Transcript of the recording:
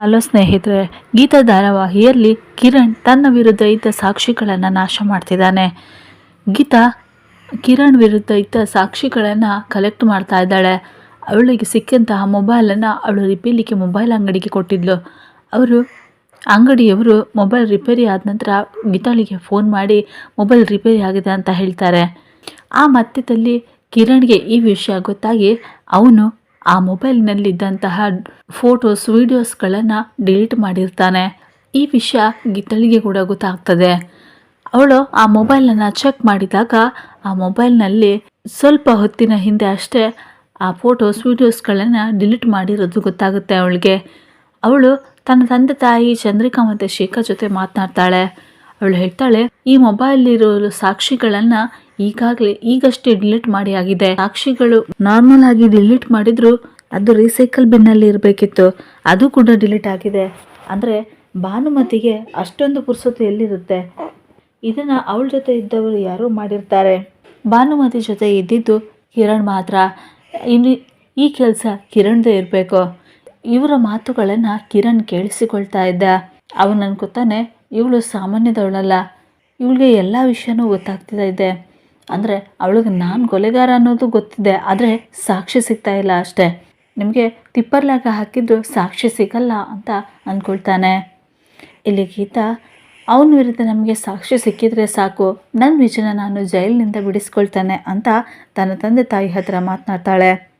Hello ಸ್ನೇಹಿತರೆ, ಗೀತಾ ಧಾರಾವಾಹಿಯಲ್ಲಿ ಕಿರಣ್ ತನ್ನ ವಿರುದ್ಧ ಇದ್ದ ಸಾಕ್ಷಿಗಳನ್ನು ನಾಶ ಮಾಡ್ತಿದ್ದಾನೆ. ಗೀತಾ ಕಿರಣ್ ವಿರುದ್ಧ ಇದ್ದ ಸಾಕ್ಷಿಗಳನ್ನು ಕಲೆಕ್ಟ್ ಮಾಡ್ತಾ ಇದ್ದಾಳೆ. ಅವಳಿಗೆ ಸಿಕ್ಕಂತಹ ಮೊಬೈಲನ್ನು ಅವಳು ರಿಪೇಲಿಗೆ ಮೊಬೈಲ್ ಅಂಗಡಿಗೆ ಕೊಟ್ಟಿದ್ಲು. ಅವರು ಅಂಗಡಿಯವರು ಮೊಬೈಲ್ ರಿಪೇರಿ ಆದ ನಂತರ ಗೀತಾಳಿಗೆ ಫೋನ್ ಮಾಡಿ ಮೊಬೈಲ್ ರಿಪೇರಿ ಆಗಿದೆ ಅಂತ ಹೇಳ್ತಾರೆ. ಆ ಮಧ್ಯದಲ್ಲಿ ಕಿರಣ್ಗೆ ಈ ವಿಷಯ ಗೊತ್ತಾಗಿ ಅವನು ಆ ಮೊಬೈಲ್ನಲ್ಲಿದ್ದಂತಹ ಫೋಟೋಸ್, ವಿಡಿಯೋಸ್ಗಳನ್ನು ಡಿಲೀಟ್ ಮಾಡಿರ್ತಾನೆ. ಈ ವಿಷಯ ಗೀತಳಿಗೆ ಕೂಡ ಗೊತ್ತಾಗ್ತದೆ. ಅವಳು ಆ ಮೊಬೈಲನ್ನು ಚೆಕ್ ಮಾಡಿದಾಗ ಆ ಮೊಬೈಲ್ನಲ್ಲಿ ಸ್ವಲ್ಪ ಹೊತ್ತಿನ ಹಿಂದೆ ಅಷ್ಟೇ ಆ ಫೋಟೋಸ್, ವೀಡಿಯೋಸ್ಗಳನ್ನು ಡಿಲೀಟ್ ಮಾಡಿರೋದು ಗೊತ್ತಾಗುತ್ತೆ ಅವಳಿಗೆ. ಅವಳು ತನ್ನ ತಂದೆ ತಾಯಿ ಚಂದ್ರಿಕಾ ಮತ್ತು ಶೇಖರ್ ಜೊತೆ ಮಾತನಾಡ್ತಾಳೆ. ಅವಳು ಹೇಳ್ತಾಳೆ, ಈ ಮೊಬೈಲ್ ಇರೋ ಸಾಕ್ಷಿಗಳನ್ನ ಈಗಾಗಲೇ ಈಗಷ್ಟೇ ಡಿಲೀಟ್ ಮಾಡಿ ಆಗಿದೆ. ಸಾಕ್ಷಿಗಳು ನಾರ್ಮಲ್ ಆಗಿ ಡಿಲೀಟ್ ಮಾಡಿದ್ರು ಅದು ರೀಸೈಕಲ್ ಬಿನ್ನಲ್ಲಿ ಇರಬೇಕಿತ್ತು. ಅದು ಕೂಡ ಡಿಲೀಟ್ ಆಗಿದೆ. ಅಂದರೆ ಭಾನುಮತಿಗೆ ಅಷ್ಟೊಂದು ಪುರ್ಸೊತ್ತು ಎಲ್ಲಿರುತ್ತೆ? ಇದನ್ನು ಅವಳ ಜೊತೆ ಇದ್ದವರು ಯಾರೋ ಮಾಡಿರ್ತಾರೆ. ಭಾನುಮತಿ ಜೊತೆ ಇದ್ದಿದ್ದು ಕಿರಣ್ ಮಾತ್ರ. ಇನ್ನು ಈ ಕೆಲಸ ಕಿರಣ್ದೇ ಇರಬೇಕು. ಇವರ ಮಾತುಗಳನ್ನು ಕಿರಣ್ ಕೇಳಿಸಿಕೊಳ್ತಾ ಇದ್ದ. ಅವನು ಅನ್ಕೋತಾನೆ ಇವಳು ಸಾಮಾನ್ಯದವಳಲ್ಲ. ಇವಳಿಗೆ ಎಲ್ಲ ವಿಷಯನೂ ಗೊತ್ತಾಗ್ತಿದೆ. ಅಂದರೆ ಅವಳಿಗೆ ನಾನು ಕೊಲೆಗಾರ ಅನ್ನೋದು ಗೊತ್ತಿದೆ, ಆದರೆ ಸಾಕ್ಷಿ ಸಿಗ್ತಾ ಇಲ್ಲ ಅಷ್ಟೇ. ನಿಮಗೆ ತಿಪ್ಪರ್ಲಾಗ ಹಾಕಿದ್ರು ಸಾಕ್ಷಿ ಸಿಗಲ್ಲ ಅಂತ ಅಂದ್ಕೊಳ್ತಾನೆ ಇಲ್ಲಿ ಗೀತಾ, ಅವನ ವಿರುದ್ಧ ನಮಗೆ ಸಾಕ್ಷಿ ಸಿಕ್ಕಿದ್ರೆ ಸಾಕು ನನ್ನ ವಿಜಯನ ನಾನು ಜೈಲಿನಿಂದ ಬಿಡಿಸ್ಕೊಳ್ತಾನೆ ಅಂತ ತನ್ನ ತಂದೆ ತಾಯಿ ಹತ್ರ ಮಾತನಾಡ್ತಾಳೆ.